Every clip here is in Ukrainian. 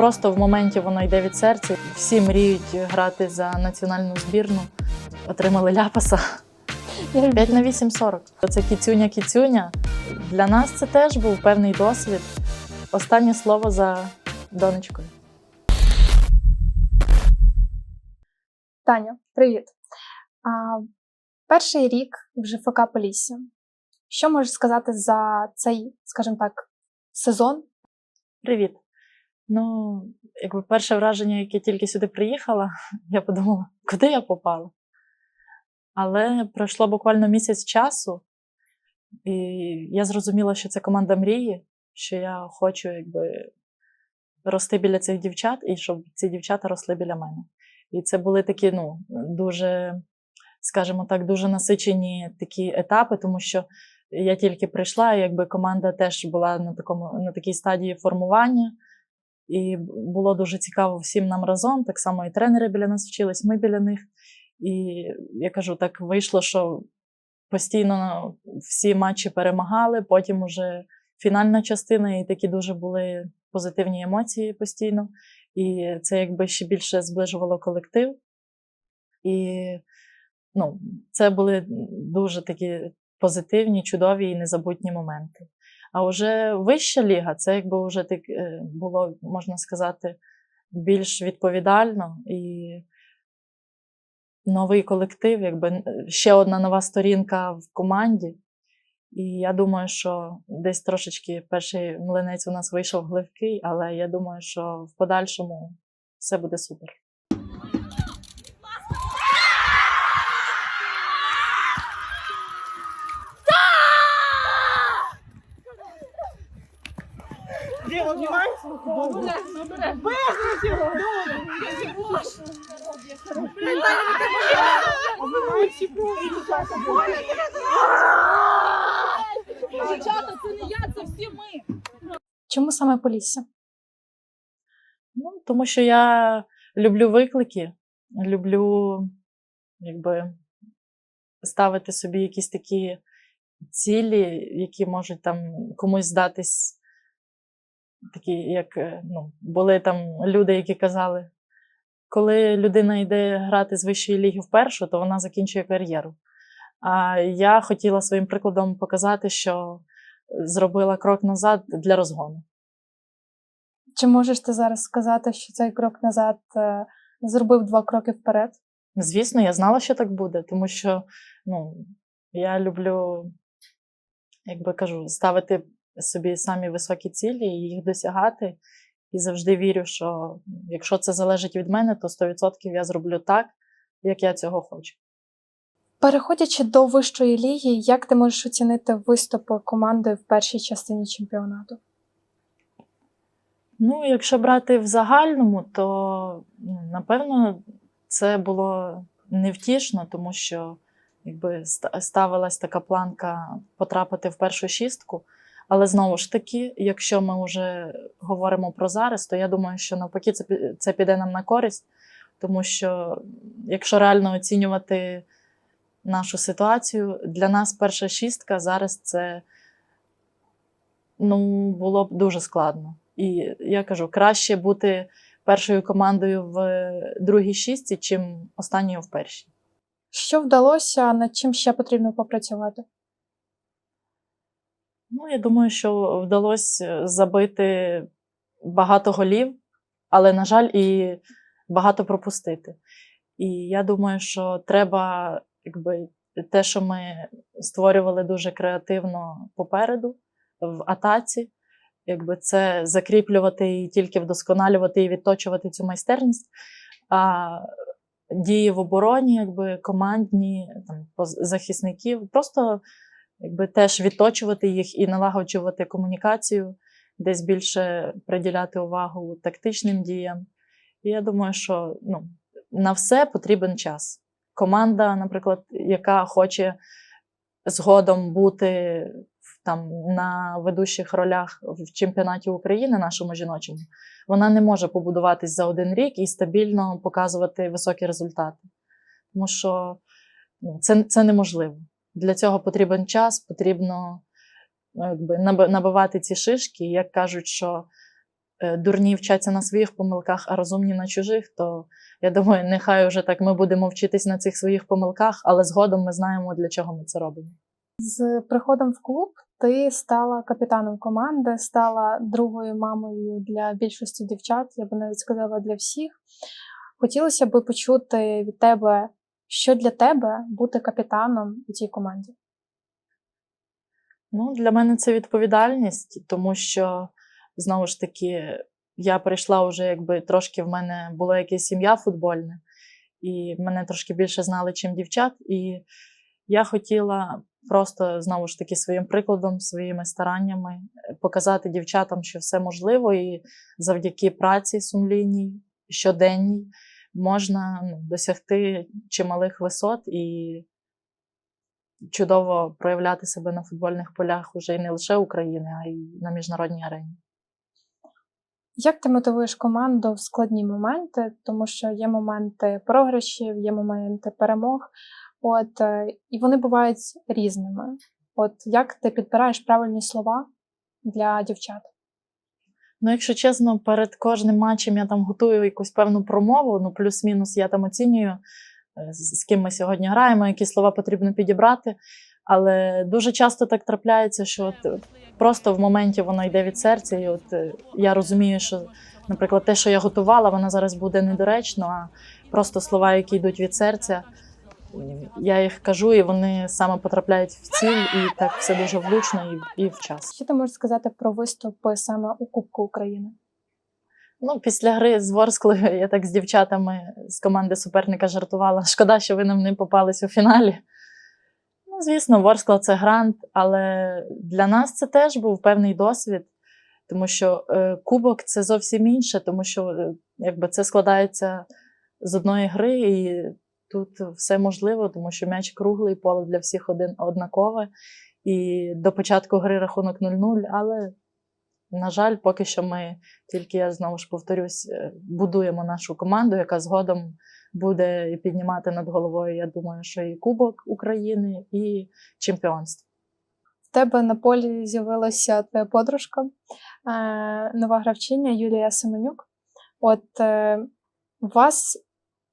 просто в моменті воно йде від серця. Всі мріють грати за національну збірну. Отримали ляпаса 5 на 8 40. Це кіцюня-кіцюня. Для нас це теж був певний досвід. Останнє слово за донечкою. Таня, привіт. А, перший рік вже ФК Полісся. Що можеш сказати за цей, скажімо так, сезон? Привіт. Ну, якби перше враження, яке тільки сюди приїхала, я подумала, куди я попала. Але пройшло буквально місяць часу, і я зрозуміла, що це команда мрії, що я хочу якби, рости біля цих дівчат, і щоб ці дівчата росли біля мене. І це були такі, ну, дуже, скажімо так, дуже насичені такі етапи, тому що я тільки прийшла, і якби команда теж була на, такому, на такій стадії формування. І було дуже цікаво всім нам разом. Так само і тренери біля нас вчились, ми біля них. І я кажу, так вийшло, що постійно всі матчі перемагали, потім уже фінальна частина, і такі дуже були позитивні емоції постійно. І це якби ще більше зближувало колектив. І ну, це були дуже такі позитивні, чудові і незабутні моменти. А вже вища ліга, це якби вже так е, було, можна сказати, більш відповідально і новий колектив, якби е, ще одна нова сторінка в команді. І я думаю, що десь трошечки перший млинець у нас вийшов гливкий, але я думаю, що в подальшому все буде супер. Дівчата, це не я, це всі ми. Чому саме Полісся? Ну, тому що я люблю виклики, люблю якби, ставити собі якісь такі цілі, які можуть там комусь здатись, такі, як е, ну, були там люди, які казали, коли людина йде грати з вищої ліги в першу, то вона закінчує кар'єру. А я хотіла своїм прикладом показати, що зробила крок назад для розгону. Чи можеш ти зараз сказати, що цей крок назад е, зробив два кроки вперед? Звісно, я знала, що так буде, тому що ну, я люблю, як би кажу, ставити собі самі високі цілі і їх досягати. І завжди вірю, що якщо це залежить від мене, то 100% я зроблю так, як я цього хочу. Переходячи до вищої ліги, як ти можеш оцінити виступи команди в першій частині чемпіонату? Ну, якщо брати в загальному, то ну, напевно це було невтішно, тому що якби ставилась така планка потрапити в першу шістку. Але знову ж таки, якщо ми вже говоримо про зараз, то я думаю, що навпаки це, це піде нам на користь, тому що якщо реально оцінювати нашу ситуацію, для нас перша шістка зараз це ну, було б дуже складно. І я кажу, краще бути першою командою в другій шістці, чим останньою в першій. Що вдалося, над чим ще потрібно попрацювати? Ну, я думаю, що вдалося забити багато голів, але, на жаль, і багато пропустити. І я думаю, що треба, якби, те, що ми створювали дуже креативно попереду, в атаці, якби це закріплювати і тільки вдосконалювати і відточувати цю майстерність. А дії в обороні, якби командні там, захисників, просто якби теж відточувати їх і налагоджувати комунікацію, десь більше приділяти увагу тактичним діям. І я думаю, що ну, на все потрібен час. Команда, наприклад, яка хоче згодом бути там на ведущих ролях в чемпіонаті України, нашому жіночому, вона не може побудуватись за один рік і стабільно показувати високі результати. Тому що ну, це, це неможливо. Для цього потрібен час, потрібно ну, якби, набивати ці шишки. Як кажуть, що е, дурні вчаться на своїх помилках, а розумні на чужих, то я думаю, нехай вже так ми будемо вчитись на цих своїх помилках, але згодом ми знаємо, для чого ми це робимо. З приходом в клуб ти стала капітаном команди, стала другою мамою для більшості дівчат, я би навіть сказала для всіх. Хотілося би почути від тебе, що для тебе бути капітаном у цій команді. Ну, для мене це відповідальність, тому що знову ж таки я прийшла вже, якби трошки в мене була якась сім'я футбольна, і мене трошки більше знали, чим дівчат. І я хотіла просто знову ж таки своїм прикладом, своїми стараннями показати дівчатам, що все можливо, і завдяки праці сумлінній, щоденній, можна ну, досягти чималих висот і чудово проявляти себе на футбольних полях уже не лише України, а й на міжнародній арені. Як ти мотивуєш команду в складні моменти, тому що є моменти програшів, є моменти перемог, от е, і вони бувають різними. От як ти підбираєш правильні слова для дівчат? Ну, якщо чесно, перед кожним матчем я там готую якусь певну промову, ну плюс-мінус я там оцінюю, е, з ким ми сьогодні граємо, які слова потрібно підібрати. Але дуже часто так трапляється, що от е, просто в моменті воно йде від серця, і от е, я розумію, що, наприклад, те, що я готувала, воно зараз буде недоречно, а просто слова, які йдуть від серця, я їх кажу, і вони саме потрапляють в ціль, і так все дуже влучно і, і вчасно. Що ти можеш сказати про виступи саме у Кубку України? Ну, після гри з Ворсклою я так з дівчатами з команди суперника жартувала. Шкода, що ви нам не попались у фіналі. Ну, звісно, Ворскла це грант, але для нас це теж був певний досвід, тому що е, кубок це зовсім інше, тому що е, якби це складається з одної гри, і тут все можливо, тому що м'яч круглий, поле для всіх один однакове. І до початку гри рахунок 0-0, але, на жаль, поки що ми тільки я знову ж повторюсь, е, будуємо нашу команду, яка згодом буде піднімати над головою. Я думаю, що і Кубок України, і чемпіонство. В тебе на полі з'явилася твоя подружка, е, нова гравчиня Юлія Семенюк. От е, у вас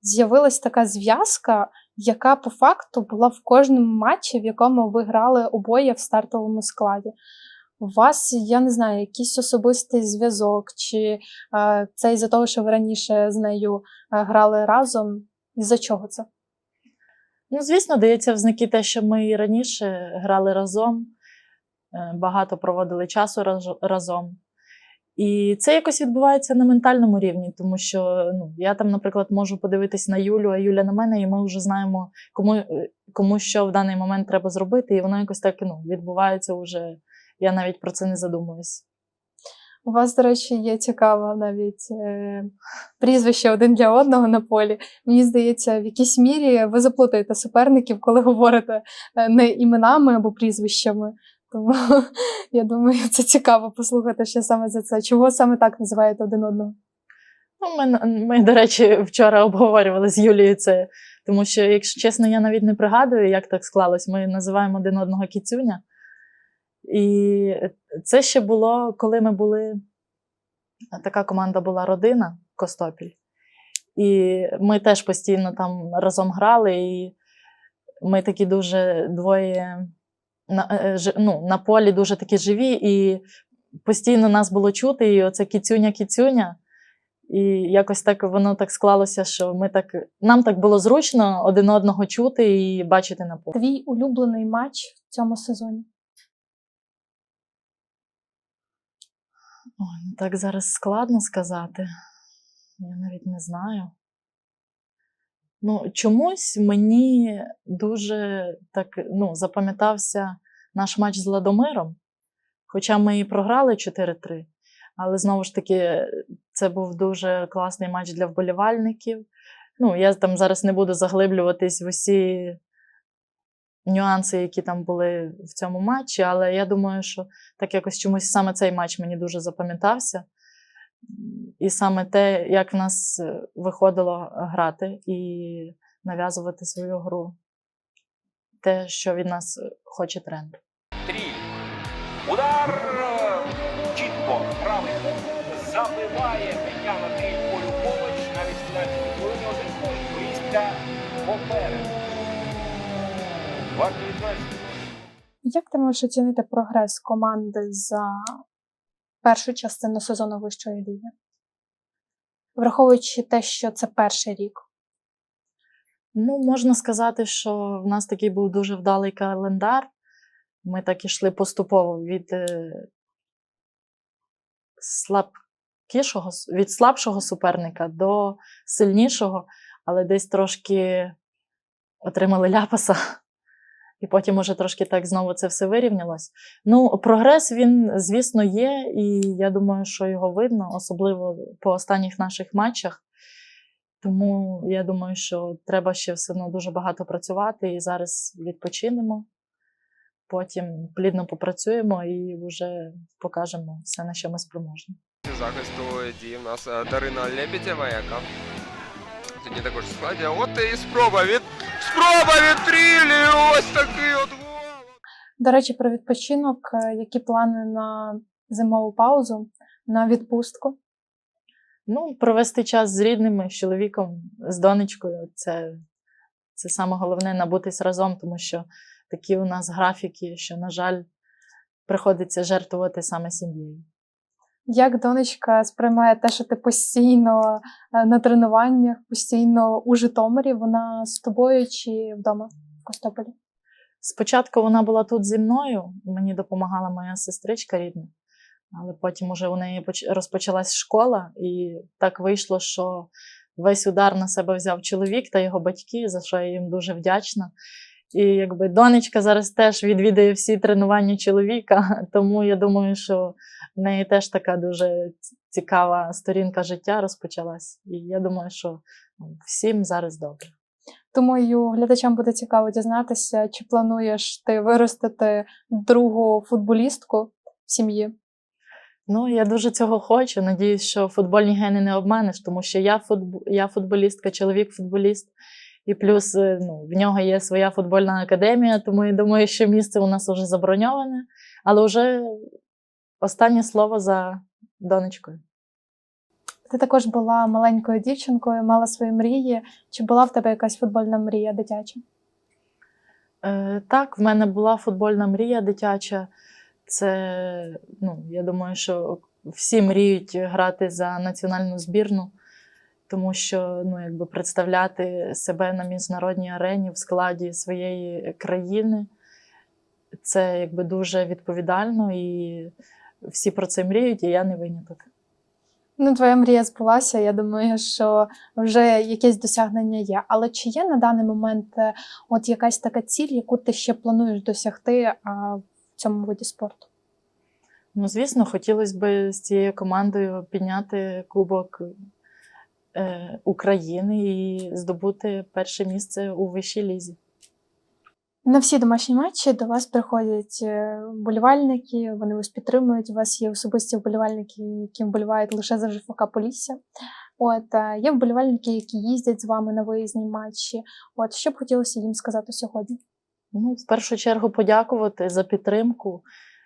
з'явилась така зв'язка, яка по факту була в кожному матчі, в якому ви грали обоє в стартовому складі. У вас, я не знаю, якийсь особистий зв'язок, чи е, це із-за того, що ви раніше з нею е, грали разом? Із-за чого це? Ну, звісно, дається в знаки те, що ми і раніше грали разом, е, багато проводили часу разом. І це якось відбувається на ментальному рівні, тому що ну, я там, наприклад, можу подивитись на Юлю, а Юля на мене, і ми вже знаємо, кому, е, кому що в даний момент треба зробити, і воно якось так ну, відбувається вже. Я навіть про це не задумуюсь. У вас, до речі, є цікаве навіть е, прізвище один для одного на полі. Мені здається, в якійсь мірі ви заплутаєте суперників, коли говорите е, не іменами або прізвищами. Тому я думаю, це цікаво послухати ще саме за це. Чого саме так називаєте один одного? Ну, ми, ми, до речі, вчора обговорювали з Юлією це, тому що, якщо чесно, я навіть не пригадую, як так склалось. Ми називаємо один одного кіцюня. І це ще було, коли ми були. Така команда була родина Костопіль. І ми теж постійно там разом грали, і ми такі дуже двоє на, е, ну, на полі дуже такі живі, і постійно нас було чути, і оце кіцюня-кіцюня. І якось так воно так склалося, що ми так нам так було зручно один одного чути і бачити на полі. Твій улюблений матч в цьому сезоні? Ой, ну так зараз складно сказати. Я навіть не знаю. Ну, чомусь мені дуже так ну, запам'ятався наш матч з Ладомиром. Хоча ми і програли 4-3, але знову ж таки, це був дуже класний матч для вболівальників. Ну, я там зараз не буду заглиблюватись в усі нюанси, які там були в цьому матчі, але я думаю, що так якось чомусь саме цей матч мені дуже запам'ятався. І саме те, як в нас е, виходило грати і нав'язувати свою гру, те, що від нас е, хоче тренер. Три. Удар! Чітко, правий. Забив Андрій Полюхович на 18 хвилині один пункт місця попереду. Варто відзначити. Як ти можеш оцінити прогрес команди за першу частину сезону вищої ліги? Враховуючи те, що це перший рік. Ну, можна сказати, що в нас такий був дуже вдалий календар. Ми так ішли поступово від е, слабкішого, від слабшого суперника до сильнішого, але десь трошки отримали ляпаса. І потім уже трошки так знову це все вирівнялось. Ну, прогрес він, звісно, є, і я думаю, що його видно, особливо по останніх наших матчах. Тому я думаю, що треба ще все одно дуже багато працювати і зараз відпочинемо. Потім плідно попрацюємо і вже покажемо все, на що ми спроможні. захисту діє в нас е, Дарина Лебедєва, яка сьогодні також в складі. От і спроба від спроба від Трілі! Ось такий от гол! До речі, про відпочинок, е, які плани на зимову паузу, на відпустку? Ну, провести час з рідними, з чоловіком, з донечкою це, це саме головне набутись разом, тому що такі у нас графіки, що, на жаль, приходиться жертвувати саме сім'єю. Як донечка сприймає те, що ти постійно е, на тренуваннях, постійно у Житомирі, вона з тобою чи вдома в Костополі? Спочатку вона була тут зі мною, мені допомагала моя сестричка рідна, але потім уже у неї поч- розпочалась школа, і так вийшло, що весь удар на себе взяв чоловік та його батьки, за що я їм дуже вдячна. І якби донечка зараз теж відвідає всі тренування чоловіка, тому я думаю, що в неї теж така дуже цікава сторінка життя розпочалась. І я думаю, що ну, всім зараз добре. Думаю, глядачам буде цікаво дізнатися, чи плануєш ти виростити другу футболістку в сім'ї. Ну, я дуже цього хочу. Надіюсь, що футбольні гени не обманеш, тому що я, футб... я футболістка, чоловік футболіст. І плюс е, ну, в нього є своя футбольна академія, тому я думаю, що місце у нас вже заброньоване. Але вже останнє слово за донечкою. Ти також була маленькою дівчинкою, мала свої мрії. Чи була в тебе якась футбольна мрія дитяча? Е, так, в мене була футбольна мрія дитяча. Це, ну, я думаю, що всі мріють грати за національну збірну, тому що ну, якби представляти себе на міжнародній арені в складі своєї країни це якби дуже відповідально, і всі про це мріють, і я не виняток. Ну, твоя мрія збулася. Я думаю, що вже якесь досягнення є. Але чи є на даний момент е, от якась така ціль, яку ти ще плануєш досягти а, в цьому виді спорту? Ну, звісно, хотілося б з цією командою підняти Кубок е, України і здобути перше місце у вищій лізі. На всі домашні матчі до вас приходять е, вболівальники, вони вас підтримують. У вас є особисті вболівальники, які вболівають лише за ЖФК Полісся. От е, є вболівальники, які їздять з вами на виїзні матчі. От що б хотілося їм сказати сьогодні? Ну, в першу чергу подякувати за підтримку,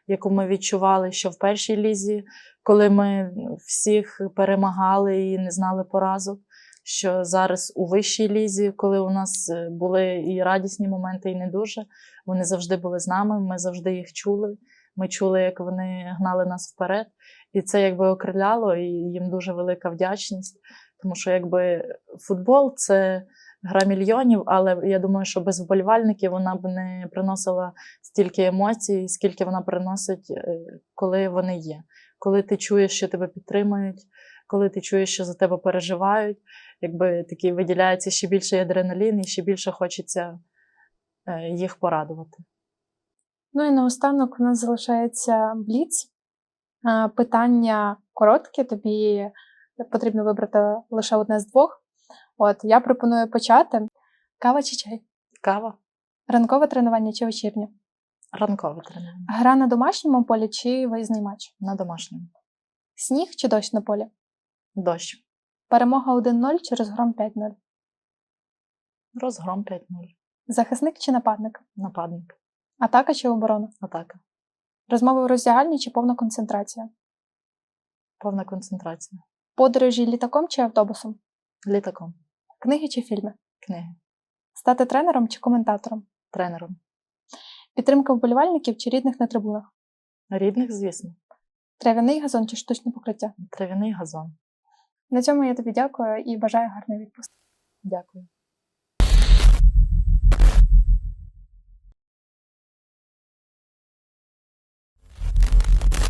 яку ми відчували, що в першій лізі, коли ми всіх перемагали і не знали поразок. Що зараз у вищій лізі, коли у нас е, були і радісні моменти, і не дуже, вони завжди були з нами. Ми завжди їх чули. Ми чули, як вони гнали нас вперед, і це якби окриляло, і їм дуже велика вдячність. Тому що якби футбол це гра мільйонів, але я думаю, що без вболівальників вона б не приносила стільки емоцій, скільки вона приносить, е, коли вони є. Коли ти чуєш, що тебе підтримують, коли ти чуєш, що за тебе переживають, якби такий виділяється ще більший адреналін, і ще більше хочеться е, їх порадувати. Ну і наостанок у нас залишається бліц. Е, Питання короткі, тобі потрібно вибрати лише одне з двох. От я пропоную почати. Кава чи чай? Кава, Ранкове тренування чи вечірнє? ранкове тренування Гра на домашньому полі чи виїзний матч? на домашньому. Сніг чи дощ на полі? Дощ. Перемога 1-0 чи розгром 5-0? Розгром 5-0. Захисник чи нападник? Нападник. Атака чи оборона? Атака. Розмови в роздягальні чи повна концентрація? Повна концентрація. Подорожі літаком чи автобусом? Літаком, Книги чи фільми? книги, Стати тренером чи коментатором? тренером. Підтримка вболівальників чи рідних на трибунах? Рідних, звісно, Трав'яний газон чи штучне покриття? трав'яний газон. На цьому я тобі дякую і бажаю гарної відпустки. Дякую.